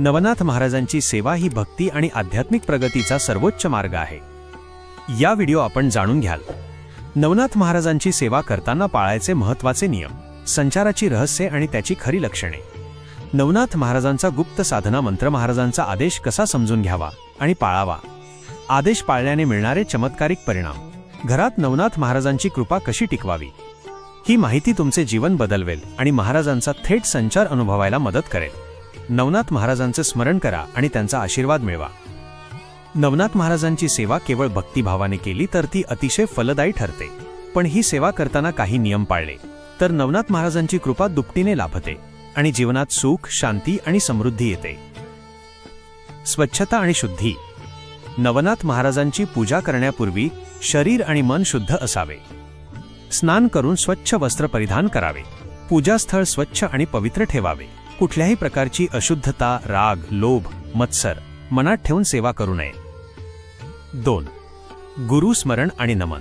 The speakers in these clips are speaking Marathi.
नवनाथ महाराजांची सेवा ही भक्ती आणि आध्यात्मिक प्रगतीचा सर्वोच्च मार्ग आहे. या व्हिडिओ आपण जाणून घ्याल. नवनाथ महाराजांची सेवा करताना पाळायचे महत्त्वाचे नियम संचाराची रहस्ये आणि त्याची खरी लक्षणे. नवनाथ महाराजांचा गुप्त साधना मंत्र महाराजांचा आदेश कसा समजून घ्यावा आणि पाळावा? आदेश पाळल्याने मिळणारे चमत्कारिक परिणाम. घरात नवनाथ महाराजांची कृपा कशी टिकवावी? ही माहिती तुमचे जीवन बदलवेल आणि महाराजांचा थेट संचार अनुभवायला मदत करेल. नवनाथ महाराजांचं स्मरण करा आणि त्यांचा आशीर्वाद मिळवा. नवनाथ महाराजांची सेवा केवळ भक्तिभावाने केली तर ती अतिशय फलदायी ठरते. पण ही सेवा करताना काही नियम पाळले तर नवनाथ महाराजांची कृपा दुपटीने लाभते आणि जीवनात सुख शांती आणि समृद्धी येते. स्वच्छता आणि शुद्धी. नवनाथ महाराजांची पूजा करण्यापूर्वी शरीर आणि मन शुद्ध असावे. स्नान करून स्वच्छ वस्त्र परिधान करावे. पूजास्थळ स्वच्छ आणि पवित्र ठेवावे. कुठल्याही प्रकारची अशुद्धता राग लोभ मत्सर मनात ठेवून सेवा करू नये. दोन गुरु स्मरण आणि नमन.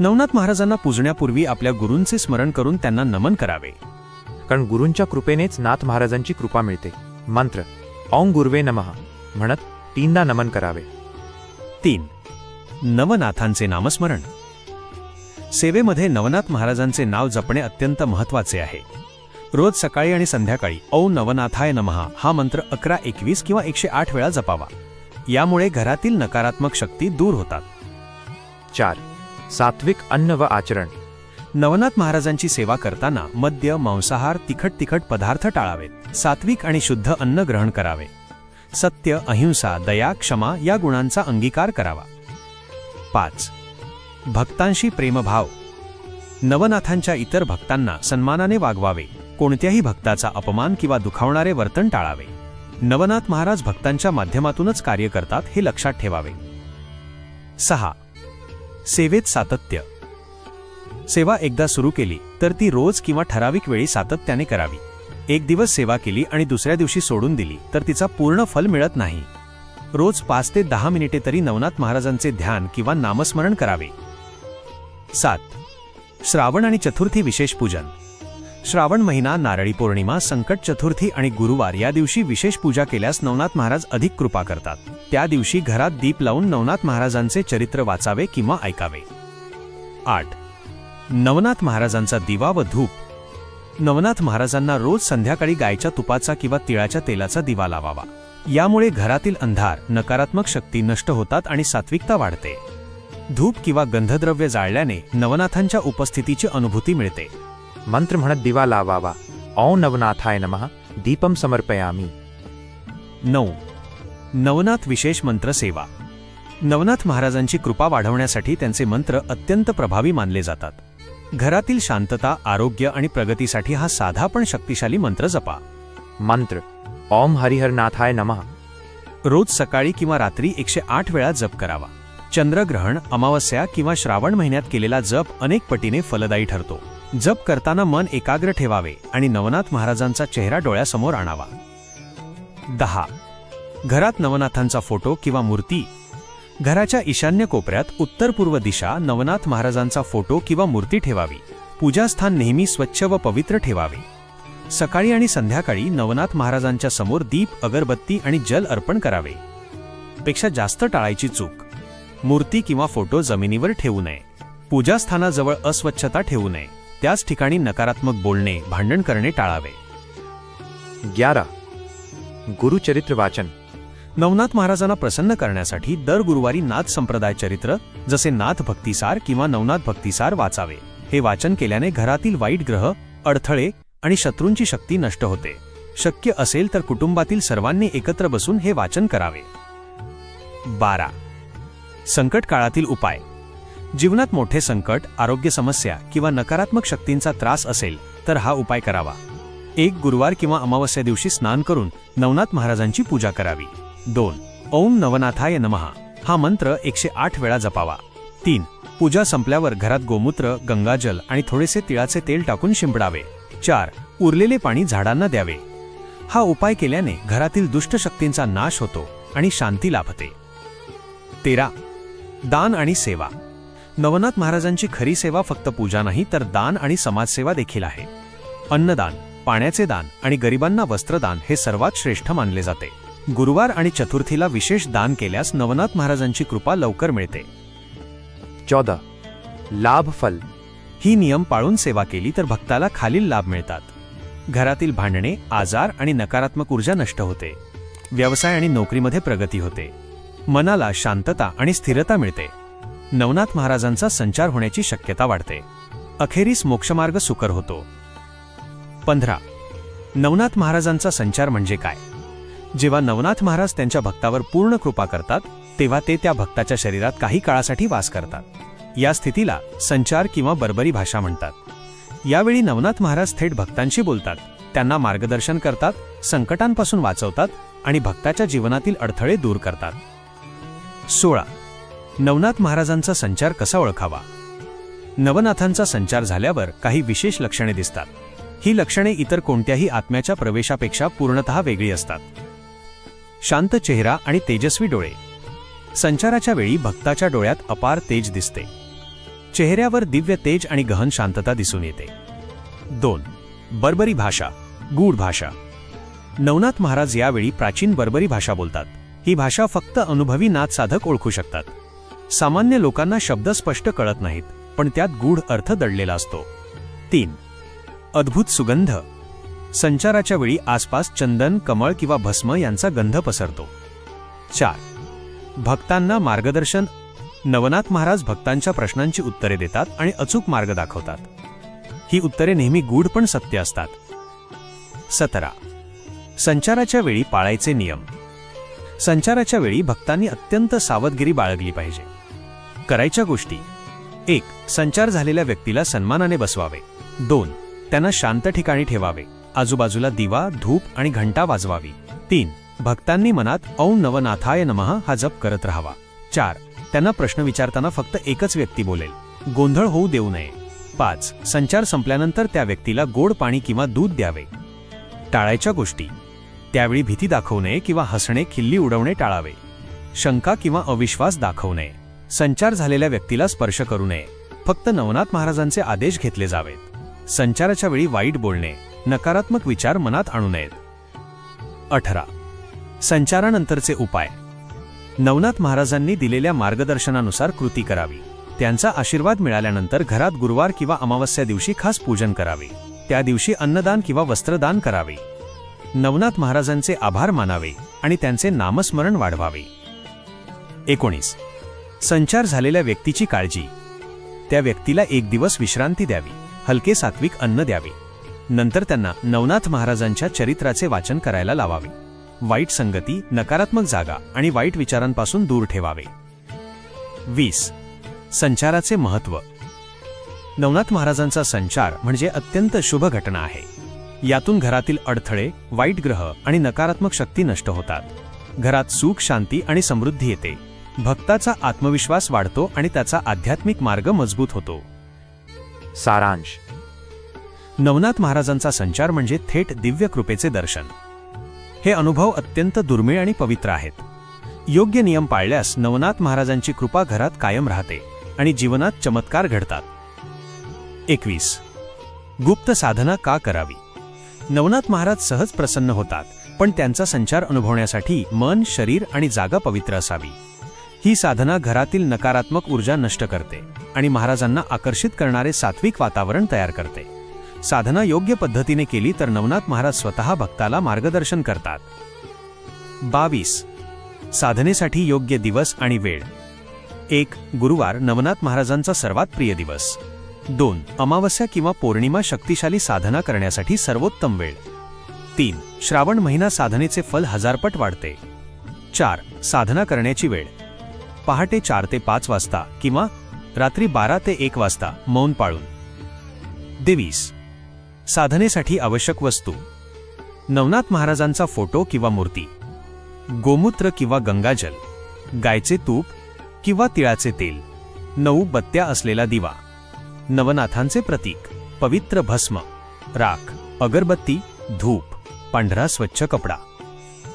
नवनाथ महाराजांना पूजण्यापूर्वी आपल्या गुरूंचे स्मरण करून त्यांना नमन करावे. कारण गुरूंच्या कृपेनेच नाथ महाराजांची कृपा मिळते. मंत्र औं गुर्वे नमः म्हणत तीनदा नमन करावे. तीन नवनाथांचे नामस्मरण. सेवेमध्ये नवनाथ महाराजांचे नाव जपणे अत्यंत महत्त्वाचे आहे. रोज सकाळी आणि संध्याकाळी औ नवनाथाय नमहा हा मंत्र अकरा एकवीस किंवा एकशे आठ वेळा जपावा. यामुळे घरातील नकारात्मक शक्ती दूर होतात. चार. सात्विक अन्न व आचरण. नवनाथ महाराजांची सेवा करताना मद्य मांसाहार तिखट तिखट पदार्थ टाळावेत. सात्विक आणि शुद्ध अन्न ग्रहण करावे. सत्य अहिंसा दया क्षमा या गुणांचा अंगीकार करावा. पाच. भक्तांशी प्रेमभाव. नवनाथांच्या इतर भक्तांना सन्मानाने वागवावे. कोणत्याही भक्ताचा अपमान किंवा दुखावणारे वर्तन टाळावे. नवनाथ महाराज भक्तांच्या माध्यमातूनच कार्य करतात हे लक्षात ठेवावे. सहा. सेवेत सातत्य. सेवा एकदा सुरू केली तर ती रोज किंवा ठराविक वेळी सातत्याने करावी. एक दिवस सेवा केली आणि दुसऱ्या दिवशी सोडून दिली तर तिचा पूर्ण फल मिळत नाही. रोज पाच ते दहा मिनिटे तरी नवनाथ महाराजांचे ध्यान किंवा नामस्मरण करावे. सात. श्रावण आणि चतुर्थी विशेष पूजन. श्रावण महिना नारळी पौर्णिमा संकट चतुर्थी आणि गुरुवार या दिवशी विशेष पूजा केल्यास नवनाथ महाराज अधिक कृपा करतात. त्या दिवशी घरात दीप लावून नवनाथ महाराजांचे चरित्र वाचावे किंवा ऐकावे. आठ. नवनाथ महाराजांचा दिवा व धूप. नवनाथ महाराजांना रोज संध्याकाळी गायच्या तुपाचा किंवा तिळाच्या तेलाचा दिवा लावावा. यामुळे घरातील अंधार नकारात्मक शक्ती नष्ट होतात आणि सात्विकता वाढते. धूप किंवा गंधद्रव्य जाळल्याने नवनाथांच्या उपस्थितीची अनुभूती मिळते. मंत्र म्हणत दिवा लावावा. औ नवनाथाय नमः. दीपम समर्पयामी. नऊ. नवनाथ विशेष मंत्र सेवा. नवनाथ महाराजांची कृपा वाढवण्यासाठी त्यांचे मंत्र अत्यंत प्रभावी मानले जातात. घरातील शांतता आरोग्य आणि प्रगतीसाठी हा साधा पण शक्तिशाली मंत्र जपा. मंत्र. ओम हरिहरनाथाय नमः. रोज सकाळी किंवा रात्री एकशे आठ वेळा जप करावा. चंद्रग्रहण अमावस्या किंवा श्रावण महिन्यात केलेला जप अनेक पटीने फलदायी ठरतो. जप करताना मन एकाग्र ठेवावे आणि नवनाथ महाराजांचा चेहरा डोळ्यासमोर आणावा. दहा. घरात नवनाथांचा फोटो किंवा मूर्ती. घराच्या ईशान्य कोपऱ्यात उत्तर पूर्व दिशा नवनाथ महाराजांचा फोटो किंवा मूर्ती ठेवावी. पूजास्थान नेहमी स्वच्छ व पवित्र ठेवावे. सकाळी आणि संध्याकाळी नवनाथ महाराजांच्या समोर दीप अगरबत्ती आणि जल अर्पण करावे. पेक्षा जास्त टाळायची चूक. मूर्ती किंवा फोटो जमिनीवर ठेवू नये. पूजास्थानाजवळ अस्वच्छता ठेवू नये. त्याच ठिकाणी नकारात्मक बोलणे भांडण करणे टाळावे. ग्यारा. गुरुचरित्र वाचन. नवनाथ महाराजांना प्रसन्न करण्यासाठी दर गुरुवारी नाथ संप्रदाय चरित्र जसे नाथ भक्तिसार किंवा नवनाथ भक्तिसार वाचावे. हे वाचन केल्याने घरातील वाईट ग्रह अडथळे आणि शत्रूंची शक्ती नष्ट होते. शक्य असेल तर कुटुंबातील सर्वांनी एकत्र बसून हे वाचन करावे. बारा. संकट काळातील उपाय. जीवनात मोठे संकट आरोग्य समस्या किंवा नकारात्मक शक्तींचा त्रास असेल तर हा उपाय करावा. एक गुरुवार किंवा अमावस्या दिवशी स्नान करून नवनाथ महाराजांची पूजा करावी. दोन ओम नवनाथाय नमहा हा मंत्र एकशे आठ वेळा जपावा. तीन पूजा संपल्यावर घरात गोमूत्र गंगाजल आणि थोडेसे तिळाचे तेल टाकून शिंपडावे. चार उरलेले पाणी झाडांना द्यावे. हा उपाय केल्याने घरातील दुष्ट शक्तींचा नाश होतो आणि शांती लाभते. तेरा दान आणि सेवा. नवनाथ महाराजांची खरी सेवा फक्त पूजा नाही तर दान आणि समाजसेवा देखील आहे. अन्नदान पाण्याचे दान आणि गरिबांना वस्त्रदान हे सर्वात श्रेष्ठ मानले जाते. गुरुवार आणि चतुर्थीला विशेष दान केल्यास नवनाथ महाराजांची कृपा लवकर मिळते. चौदा. लाभ फल. ही नियम पाळून सेवा केली तर भक्ताला खालील लाभ मिळतात. घरातील भांडणे आजार आणि नकारात्मक ऊर्जा नष्ट होते. व्यवसाय आणि नोकरीमध्ये प्रगती होते. मनाला शांतता आणि स्थिरता मिळते. नवनाथ महाराजांचा संचार होण्याची शक्यता वाढते. अखेरीस मोक्षमार्ग सुकर होतो. पंधरा. नवनाथ महाराजांचा संचार म्हणजे काय? जेव्हा नवनाथ महाराज त्यांच्या भक्तावर पूर्ण कृपा करतात तेव्हा ते त्या भक्ताच्या शरीरात काही काळासाठी वास करतात. या स्थितीला संचार किंवा बर्बरी भाषा म्हणतात. यावेळी नवनाथ महाराज थेट भक्तांशी बोलतात. त्यांना मार्गदर्शन करतात संकटांपासून वाचवतात आणि भक्ताच्या जीवनातील अडथळे दूर करतात. सोळा. नवनाथ महाराजांचा संचार कसा ओळखावा? नवनाथांचा संचार झाल्यावर काही विशेष लक्षणे दिसतात. ही लक्षणे इतर कोणत्याही आत्म्याच्या प्रवेशापेक्षा पूर्णतः वेगळी असतात. शांत चेहरा आणि तेजस्वी डोळे. संचाराच्या वेळी भक्ताच्या डोळ्यात अपार तेज दिसते. चेहऱ्यावर दिव्य तेज आणि गहन शांतता दिसून येते. दोन. बर्बरी भाषा. गूढ भाषा. नवनाथ महाराज यावेळी प्राचीन बर्बरी भाषा बोलतात. ही भाषा फक्त अनुभवी नाथ साधक ओळखू शकतात. सामान्य लोकांना शब्द स्पष्ट कळत नाहीत पण त्यात गूढ अर्थ दडलेला असतो. तीन. अद्भुत सुगंध. संचाराच्या वेळी आसपास चंदन कमळ किंवा भस्म यांचा गंध पसरतो. चार. भक्तांना मार्गदर्शन. नवनाथ महाराज भक्तांच्या प्रश्नांची उत्तरे देतात आणि अचूक मार्ग दाखवतात. ही उत्तरे नेहमी गूढ पण सत्य असतात. सतरा. संचाराच्या वेळी पाळायचे नियम. संचाराच्या वेळी भक्तांनी अत्यंत सावधगिरी बाळगली पाहिजे. करायच्या गोष्टी. एक संचार झालेल्या व्यक्तीला सन्मानाने बसवावे. दोन त्यांना शांत ठिकाणी ठेवावे. आजूबाजूला दिवा धूप आणि घंटा वाजवावी. तीन भक्तांनी मनात औं नवनाथाय नमः हा जप करत राहावा. चार त्यांना प्रश्न विचारताना फक्त एकच व्यक्ती बोलेल. गोंधळ होऊ देऊ नये. पाच संचार संपल्यानंतर त्या व्यक्तीला गोड पाणी किंवा दूध द्यावे. टाळायच्या गोष्टी. त्यावेळी भीती दाखवू नये किंवा हसणे खिल्ली उडवणे टाळावे. शंका किंवा अविश्वास दाखवू नये. संचार झालेल्या व्यक्तीला स्पर्श करू नये. फक्त नवनाथ महाराजांचे आदेश घेतले जावेत. संचाराच्या वेळी वाईट बोलणे नकारात्मक विचार मनात आणू नयेत. अठरा. संचारानंतरचे उपाय. नवनाथ महाराजांनी दिलेल्या मार्गदर्शनानुसार कृती करावी. त्यांचा आशीर्वाद मिळाल्यानंतर घरात गुरुवार किंवा अमावस्या दिवशी खास पूजन करावे. त्या दिवशी अन्नदान किंवा वस्त्रदान करावे. नवनाथ महाराजांचे आभार मानावे आणि त्यांचे नामस्मरण वाढवावे. एकोणीस. संचार झालेल्या व्यक्तीची काळजी. त्या व्यक्तीला एक दिवस विश्रांती द्यावी हलके सात्विक अन्न द्यावे. नंतर त्यांना नवनाथ महाराजांच्या चरित्राचे वाचन करायला लावावे. वाईट संगती नकारात्मक जागा आणि वाईट विचारांपासून दूर ठेवावे. वीस. संचाराचे महत्त्व नवनाथ महाराजांचा संचार म्हणजे अत्यंत शुभ घटना आहे. यातून घरातील अडथळे वाईट ग्रह आणि नकारात्मक शक्ती नष्ट होतात. घरात सुख शांती आणि समृद्धी येते. भक्ताचा आत्मविश्वास वाढतो आणि त्याचा आध्यात्मिक मार्ग मजबूत होतो. सारांश. नवनाथ महाराजांचा संचार म्हणजे थेट दिव्य कृपेचे दर्शन. हे अनुभव अत्यंत दुर्मिळ आणि पवित्र आहेत. योग्य नियम पाळल्यास नवनाथ महाराजांची कृपा घरात कायम राहते आणि जीवनात चमत्कार घडतात. एकवीस. गुप्त साधना का करावी? नवनाथ महाराज सहज प्रसन्न होतात पण त्यांचा संचार अनुभवण्यासाठी मन शरीर आणि जागा पवित्र असावी. ही साधना घरातील नकारात्मक ऊर्जा नष्ट करते आणि महाराजांना आकर्षित करणारे सात्विक वातावरण तयार करते. साधना योग्य पद्धतीने केली तर नवनाथ महाराज स्वतः भक्ताला मार्गदर्शन करतात. बावीस. साधनेसाठी योग्य दिवस आणि वेळ. एक गुरुवार नवनाथ महाराजांचा सर्वात प्रिय दिवस. दोन अमावस्या किंवा पौर्णिमा शक्तिशाली साधना करण्यासाठी सर्वोत्तम वेळ. तीन श्रावण महिना साधनेचे फल हजारपट वाढते. चार साधना करण्याची वेळ. पहाटे चार ते पाच वाजता किंवा रात्री बारा ते एक वाजता मौन पाळून. देवीस साधनेसाठी आवश्यक वस्तू. नवनाथ महाराजांचा फोटो किंवा मूर्ती. गोमूत्र किंवा गंगाजल. गायचे तूप किंवा तिळाचे तेल. नऊ बत्त्या असलेला दिवा. नवनाथांचे प्रतीक पवित्र भस्म. राख अगरबत्ती धूप पांढरा स्वच्छ कपडा.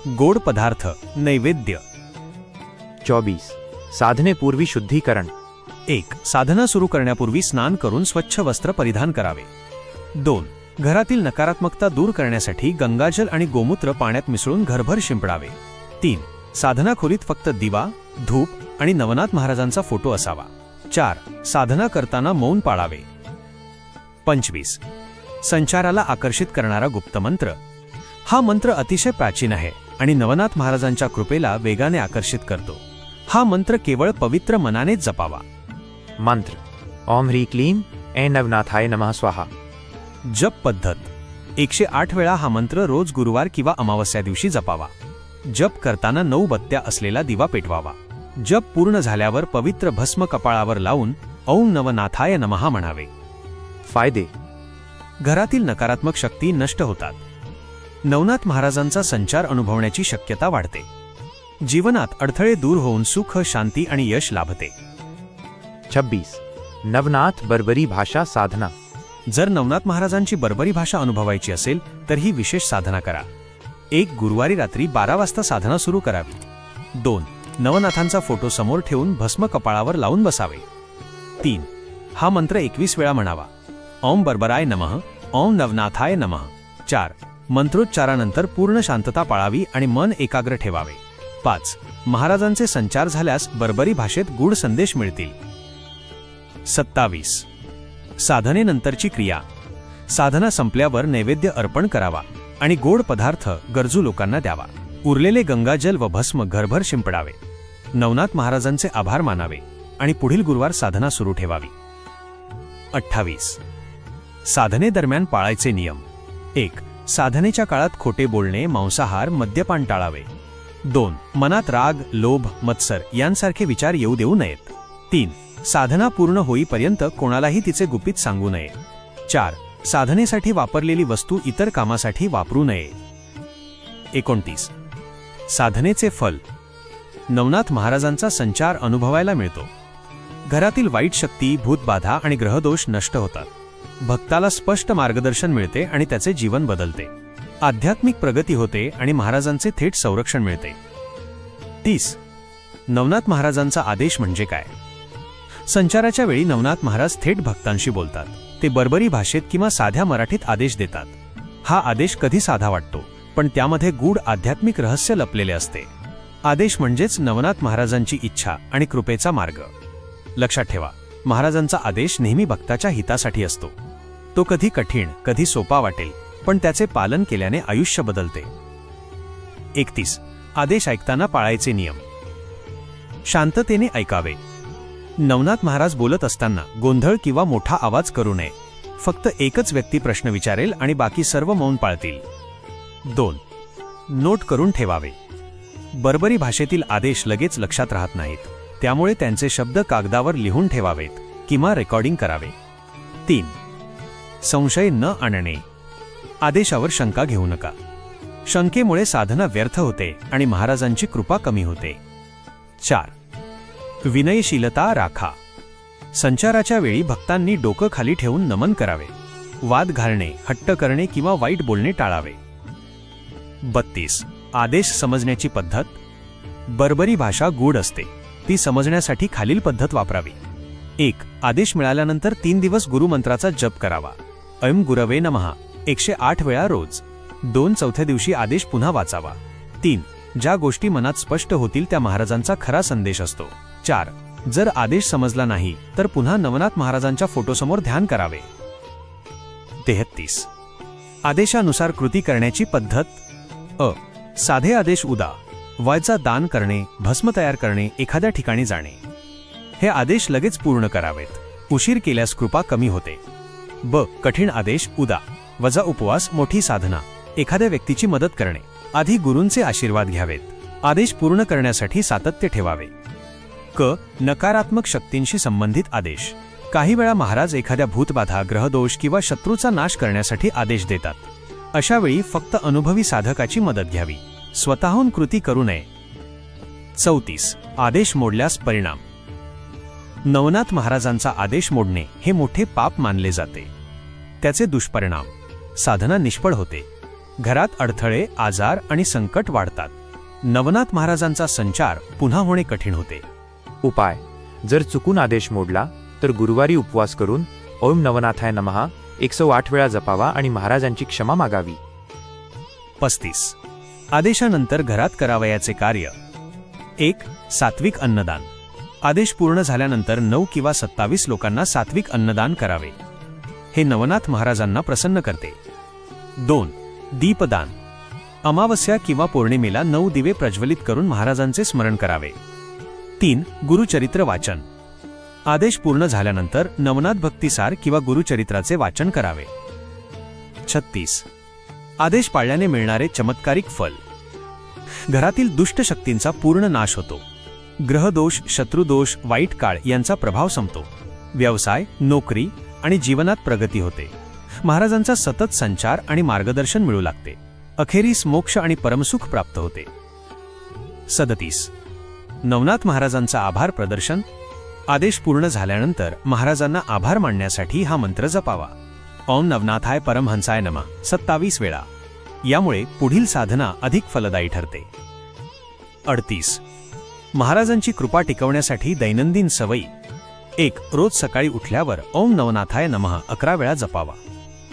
गोड पदार्थ नैवेद्य. चौबीस साधनेपूर्वी शुद्धीकरण. एक साधना सुरू करण्यापूर्वी स्नान करून स्वच्छ वस्त्र परिधान करावे. दोन घरातील नकारात्मकता दूर करण्यासाठी गंगाजल आणि गोमूत्र पाण्यात मिसळून घरभर शिंपडावे. तीन साधना खोलीत फक्त दिवा धूप आणि नवनाथ महाराजांचा फोटो असावा. चार साधना करताना मौन पाळावे. पंचवीस संचाराला आकर्षित करणारा गुप्त मंत्र. हा मंत्र अतिशय प्राचीन आहे आणि नवनाथ महाराजांच्या कृपेला वेगाने आकर्षित करतो. हा मंत्र केवळ पवित्र मनानेच जपावा. मंत्र. ओम ह्री क्लीम ऐ नवनाथाय नमः स्वाहा. जप पद्धत. एकशे आठ वेळा हा मंत्र रोज गुरुवार किंवा अमावस्या दिवशी जपावा. जप करताना नऊ बत्त्या असलेला दिवा पेटवावा. जप पूर्ण झाल्यावर पवित्र भस्म कपाळावर लावून औं नवनाथाय नमहा म्हणावे. फायदे. घरातील नकारात्मक शक्ती नष्ट होतात. नवनाथ महाराजांचा संचार अनुभवण्याची शक्यता वाढते. जीवनात अडथळे दूर होऊन सुख शांती आणि यश लाभते. छब्बीस. नवनाथ बर्बरी भाषा साधना. जर नवनाथ महाराजांची बर्बरी भाषा अनुभवायची असेल तर ही विशेष साधना करा. एक गुरुवारी रात्री बारा वाजता साधना सुरू करावी. दोन. नवनाथांचा फोटो समोर ठेवून भस्म कपाळावर लावून बसावे. तीन. हा मंत्र एकवीस वेळा म्हणावा. ओम बर्बराय नमः ओम नवनाथाय नमः. चार. मंत्रोच्चारानंतर पूर्ण शांतता पाळावी आणि मन एकाग्र ठेवावे. पाच. महाराजांचे संचार झाल्यास बर्बरी भाषेत गूढ संदेश मिळतील. सत्तावीस. साधनेनंतरची क्रिया. साधना संपल्यावर नैवेद्य अर्पण करावा आणि गोड पदार्थ गरजू लोकांना द्यावा. उरलेले गंगाजल व भस्म घरभर शिंपडावे. नवनाथ महाराजांचे आभार मानावे आणि पुढील गुरुवार साधना सुरू ठेवावी. अठ्ठावीस. साधनेदरम्यान पाळायचे नियम. एक. साधनेच्या काळात खोटे बोलणे मांसाहार मद्यपान टाळावे. दोन मनात राग लोभ मत्सर यांसारखे विचार येऊ देऊ नयेत. तीन साधना पूर्ण होईपर्यंत कोणालाही तिचे गुपित सांगू नये. चार साधनेसाठी वापरलेली वस्तू इतर कामासाठी वापरू नये. एकोणतीस साधनेचे फल. नवनाथ महाराजांचा संचार अनुभवायला मिळतो. घरातील वाईट शक्ती भूतबाधा आणि ग्रहदोष नष्ट होतात. भक्ताला स्पष्ट मार्गदर्शन मिळते आणि त्याचे जीवन बदलते. आध्यात्मिक प्रगती होते आणि महाराजांचे थेट संरक्षण मिळते. तीस. नवनाथ महाराजांचा आदेश म्हणजे काय? संचाराच्या वेळी नवनाथ महाराज थेट भक्तांशी बोलतात. ते बर्बरी भाषेत किंवा साध्या मराठीत आदेश देतात. हा आदेश कधी साधा वाटतो? पण त्यामध्ये गूढ आध्यात्मिक रहस्य लपलेले असते. आदेश म्हणजेच नवनाथ महाराजांची इच्छा आणि कृपेचा मार्ग. लक्षात ठेवा महाराजांचा आदेश नेहमी भक्ताच्या हितासाठी असतो. तो कधी कठीण कधी सोपा वाटेल पण त्याचे पालन केल्याने आयुष्य बदलते. एकतीस. आदेश ऐकताना पाळायचे नियम. शांततेने ऐकावे. नवनाथ महाराज बोलत असताना गोंधळ किंवा मोठा आवाज करू नये. फक्त एकच व्यक्ती प्रश्न विचारेल आणि बाकी सर्व मौन पाळतील. दोन. नोट करून ठेवावे. बर्बरी भाषेतील आदेश लगेच लक्षात राहत नाहीत. त्यामुळे त्यांचे शब्द कागदावर लिहून ठेवावेत किंवा रेकॉर्डिंग करावे. तीन. संशय न आणणे. आदेशावर शंका घेऊ नका. शंकेमुळे साधना व्यर्थ होते आणि महाराजांची कृपा कमी होते. चार. विनयशीलता राखा. संचाराच्या वेळी भक्तांनी डोकं खाली ठेवून नमन करावे. वाद घालणे हट्ट करणे किंवा वाईट बोलणे टाळावे. बत्तीस. आदेश समजण्याची पद्धत. बर्बरी भाषा गूढ असते. ती समजण्यासाठी खालील पद्धत वापरावी. एक. आदेश मिळाल्यानंतर तीन दिवस गुरुमंत्राचा जप करावा. ऐम गुरवे नमहा एकशे आठ वेळा रोज. दोन चौथ्या दिवशी आदेश पुन्हा वाचावा. तीन ज्या गोष्टी मनात स्पष्ट होतील त्या महाराजांचा खरा संदेश असतो. चार जर आदेश समजला नाही तर पुन्हा नवनाथ महाराजांच्या फोटोसमोर ध्यान करावे. तेहत्तीस आदेशानुसार कृती करण्याची पद्धत. अ साधे आदेश उदा. वयचा दान करणे भस्म तयार करणे एखाद्या ठिकाणी जाणे. हे आदेश लगेच पूर्ण करावेत. उशीर केल्यास कृपा कमी होते. ब कठीण आदेश उदा. वजा उपवास मोठी साधना एखाद्या व्यक्तीची मदत करणे. आधी गुरूंचे आशीर्वाद घ्यावेत. आदेश पूर्ण करण्यासाठी सातत्य ठेवावे. क. नकारात्मक शक्तींशी संबंधित आदेश. काही वेळा महाराज एखाद्या भूतबाधा ग्रहदोष किंवा शत्रूचा नाश करण्यासाठी आदेश देतात. अशावेळी फक्त अनुभवी साधकाची मदत घ्यावी. स्वतःहून कृती करू नये. चौतीस. आदेश मोडल्यास परिणाम. नवनाथ महाराजांचा आदेश मोडणे हे मोठे पाप मानले जाते. त्याचे दुष्परिणाम. साधना निष्फळ होते. घरात अडथळे आजार आणि संकट वाढतात. नवनाथ महाराजांचा संचार पुन्हा होणे कठीण होते. उपाय. जर चुकून आदेश मोडला तर गुरुवारी उपवास करून ओम नवनाथाय नमहा एकशे आठ वेळा जपावा आणि महाराजांची क्षमा मागावी. पस्तीस. आदेशानंतर घरात करावयाचे कार्य. एक सात्विक अन्नदान. आदेश पूर्ण झाल्यानंतर नऊ किंवा सत्तावीस लोकांना सात्विक अन्नदान करावे. हे नवनाथ महाराजांना प्रसन्न करते. दोन. दीपदान. अमावस्या किंवा पौर्णिमेला नऊ दिवे प्रज्वलित करून महाराजांचे स्मरण करावे. तीन. गुरुचरित्र वाचन. आदेश पूर्ण झाल्यानंतर नवनाथ भक्तिसार किंवा गुरुचरित्राचे वाचन करावे. छत्तीस. आदेश पाळल्याने मिळणारे चमत्कारिक फल. घरातील दुष्ट शक्तींचा पूर्ण नाश होतो. ग्रहदोष शत्रुदोष वाईट काळ यांचा प्रभाव संपतो. व्यवसाय नोकरी आणि जीवनात प्रगती होते. महाराजांचा सतत संचार आणि मार्गदर्शन मिळू लागते. अखेरीस मोक्ष आणि परमसुख प्राप्त होते. सदतीस. नवनाथ महाराजांचा आभार प्रदर्शन. आदेश पूर्ण झाल्यानंतर महाराजांना आभार मानण्यासाठी हा मंत्र जपावा. ओम नवनाथाय परमहंसाय नमा. सत्तावीस वेळा. यामुळे पुढील साधना अधिक फलदायी ठरते. अडतीस. महाराजांची कृपा टिकवण्यासाठी दैनंदिन सवयी. एक रोज सकाळी उठल्यावर ओम नवनाथाय नमः अकरा वेळा जपावा.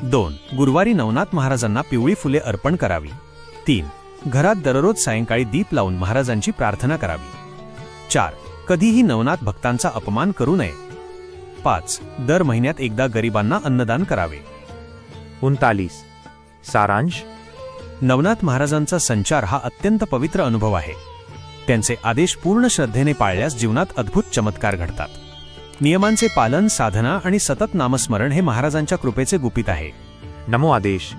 दोन गुरुवारी नवनाथ महाराजांना पिवळी फुले अर्पण करावी. तीन घरात दररोज सायंकाळी दीप लावून महाराजांची प्रार्थना करावी. चार कधीही नवनाथ भक्तांचा अपमान करू नये. पाच दर महिन्यात एकदा गरिबांना अन्नदान करावे. उनतालीस सारांश. नवनाथ महाराजांचा संचार हा अत्यंत पवित्र अनुभव आहे. त्यांचे आदेश पूर्ण श्रद्धेने पाळल्यास जीवनात अद्भुत चमत्कार घडतात. नियमांचे पालन साधना आणि सतत नामस्मरण हे महाराजांच्या कृपेचे गुपित आहे. नमो आदेश.